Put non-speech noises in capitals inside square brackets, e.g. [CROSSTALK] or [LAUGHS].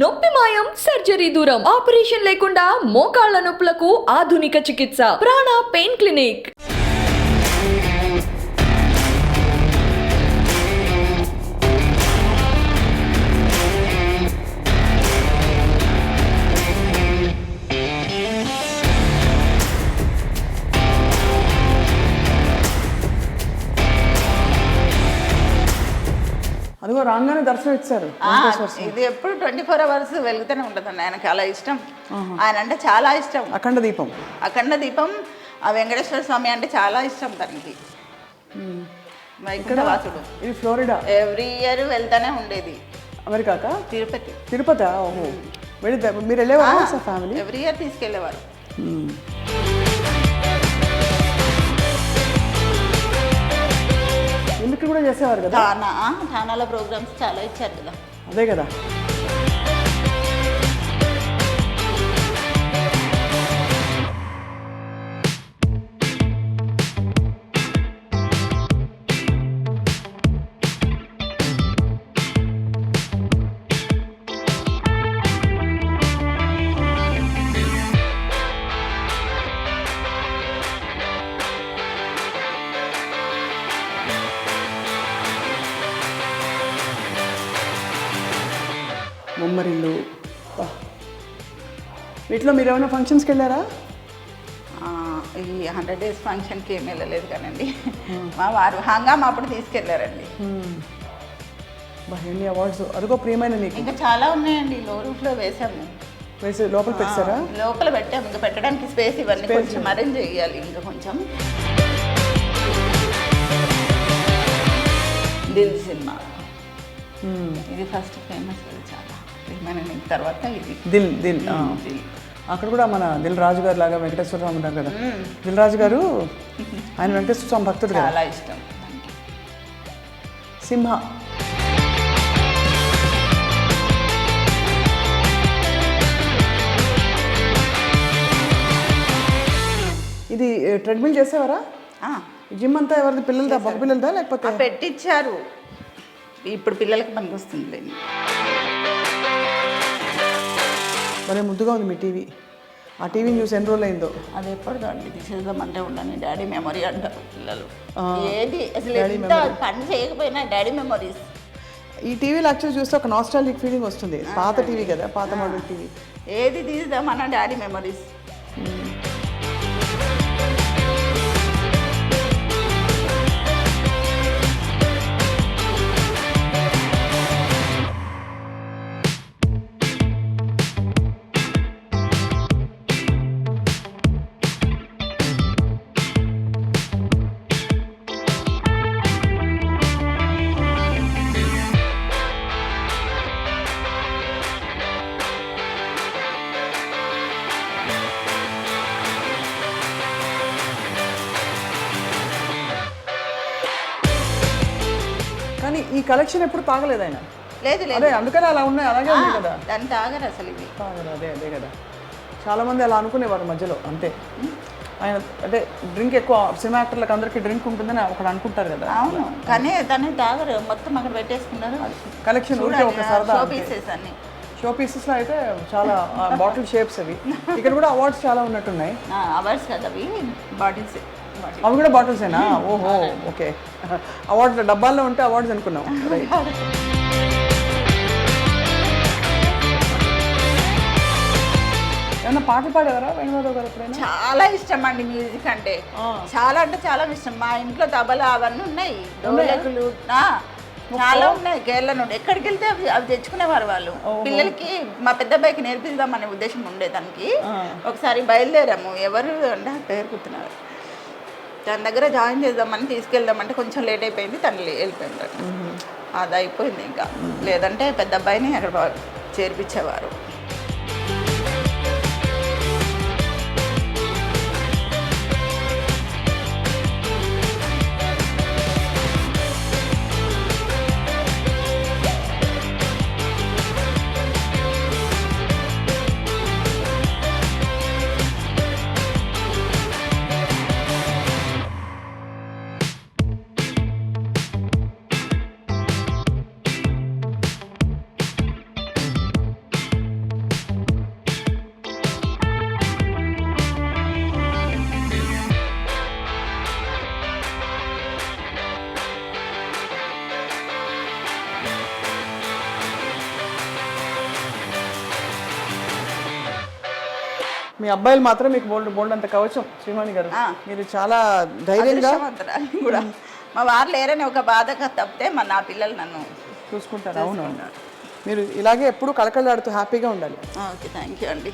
నొప్పి మాయం సర్జరీ దూరం ఆపరేషన్ లేకుండా మోకాళ్ళ నొప్పులకు ఆధునిక చికిత్స ప్రాణ పెయిన్ క్లినిక్. రాగానే దర్శనం ఇచ్చారు ఇది ఎప్పుడు ట్వంటీ ఫోర్ అవర్స్ వెలుగుతూనే ఉంటుందండి. ఆయనకు చాలా ఇష్టం. ఆయన అంటే చాలా ఇష్టం. అఖండ దీపం. అఖండ దీపం ఆ వెంకటేశ్వర స్వామి అంటే చాలా ఇష్టం తనకి. వైకుంఠవాసుడు ఇది ఫ్లోరిడా? ఎవ్రీ ఇయర్ వెళ్తానే ఉండేది. అమెరికాకా? తిరుపతి. తిరుపతి? ఓహో. మీరు వెళ్ళేవారా ఫ్యామిలీ? ఎవ్రీ ఇయర్ తీసుకెళ్ళేవారు కూడా చేసేవారు కదా? థానా ఆ, థానాలో ప్రోగ్రామ్స్ చాలా ఇచ్చారు కదా. అదే కదా. బొమ్మరిల్లు బా. వీటిలో మీరు ఏమైనా ఫంక్షన్స్కి వెళ్ళారా? ఈ హండ్రెడ్ డేస్ ఫంక్షన్కి ఏం వెళ్ళలేదు కానండి. మా వారు హంగామా అప్పుడు తీసుకెళ్ళారండి. బా ఎన్ని అవార్డ్స్ అదిగో ప్రియమైన నీకు. ఇంకా చాలా ఉన్నాయండి లో రూఫ్లో వేసాము వేసి లోపల పెట్టారా? లోపల పెట్టాము ఇంకా పెట్టడానికి స్పేస్ ఇవన్నీ కొంచెం అరేంజ్ చేయాలి ఇంకా కొంచెం. దిల్ సినిమా. ఇది ఫస్ట్ ఫేమస్ చాలా. తర్వాత ఇది. దిల్ దిల్ అక్కడ కూడా మన దిల్ రాజు గారు లాగా వెంకటేశ్వర స్వామి ఉంటారు కదా. దిల్ రాజు గారు ఆయన వెంకటేశ్వర స్వామి భక్తుడు చాలా ఇష్టం. సింహ. ఇది ట్రెడ్మిల్ చేసేవారా? జిమ్ అంతా ఎవరిది? పిల్లలదా? మగ పిల్లలదా లేకపోతే? పెట్టించారు ఇప్పుడు పిల్లలకి పనికి వస్తుంది భలే ముద్దుగా ఉంది మీ టీవీ. ఆ టీవీని చూసి ఎన్ని రోజులు అయిందో అది ఎప్పుడు అండి తీసేద్దామంటే ఉండని డాడీ మెమొరీ అంటారు పిల్లలు. ఏది అసలు ఎంత పని చేయకపోయినా డాడీ మెమొరీస్. ఈ టీవీలో యాక్చువల్ చూస్తే ఒక నాస్టాలిక్ ఫీలింగ్ వస్తుంది. పాత టీవీ కదా పాత మోడల్ టీవీ. ఏది తీద్దామన్నా డాడీ మెమొరీస్. ఈ కలెక్షన్ ఎప్పుడు తాగలేదు ఆయన? లేదు లేదు. అదే అందుకని అలా ఉన్నాయి అలాగే ఉన్నాయి కదా? దాన్ని తాగరు అసలు ఇవి. తాగరు అదే అదే కదా. చాలా మంది అలా అనుకునేవారు మధ్యలో అంతే. ఆయన అంటే డ్రింక్ ఎక్కువ సినిమా యాక్టర్లకు అందరికీ డ్రింక్ ఉంటుందని ఒకడు అనుకుంటారు కదా. అవును కానీ దాన్ని తాగరు మొత్తం అక్కడ పెట్టేసుకున్నారు. కలెక్షన్ ఊరికే ఒక సరదా షో పీసెస్ అన్ని. షో పీసెస్లో అయితే చాలా బాటిల్ షేప్స్ అవి. [LAUGHS] ఇక్కడ కూడా అవార్డ్స్ చాలా ఉన్నట్టున్నాయి. అవర్స్ కదా అవి బాటిల్స్. బాటిల్ అవి కూడా బాటిల్సేనా ఓహో ఓకే. అవార్డ్స్ డబ్బాల్లో ఉంటే అవార్డ్స్ అనుకున్నాం. రైట్ ఏమన్నా పాటలు పాడేవారా వేణుమాధవ్ గారు ఎప్పుడైనా? చాలా ఇష్టం అండి మ్యూజిక్ అంటే. చాలా అంటే చాలా ఇష్టం. మా ఇంట్లో తబలా అవన్నీ ఉన్నాయి. డోలకులు. చాలా ఉన్నాయి. కేరళ నుండి. ఎక్కడికి వెళ్తే అవి అవి తెచ్చుకునేవారు వాళ్ళు. పిల్లలకి మా పెద్ద అబ్బాయికి నేర్పిద్దాం అనే ఉద్దేశం ఉండే దానికి ఒకసారి బయలుదేరాము. ఎవరు అంటే పేరు గుర్తున్నారు తన దగ్గర జాయిన్ చేద్దామని తీసుకెళ్దామంటే కొంచెం లేట్ అయిపోయింది తను వెళ్ళిపోయింది. అది అయిపోయింది ఇంకా. లేదంటే పెద్ద అబ్బాయిని అక్కడ చేర్పించేవారు. మీ అబ్బాయిలు మాత్రం మీకు బోల్డ్ బోల్డ్ అంత కవచం శ్రీవాణి గారు. మీరు చాలా ధైర్యంగా కూడా. మా వారు లేరని ఒక బాధగా తప్పితే మా నా పిల్లలు నన్ను చూసుకుంటారు అవును. మీరు ఇలాగే ఎప్పుడు కళకళలాడుతూ హ్యాపీగా ఉండాలి. ఓకే థ్యాంక్ యూ అండి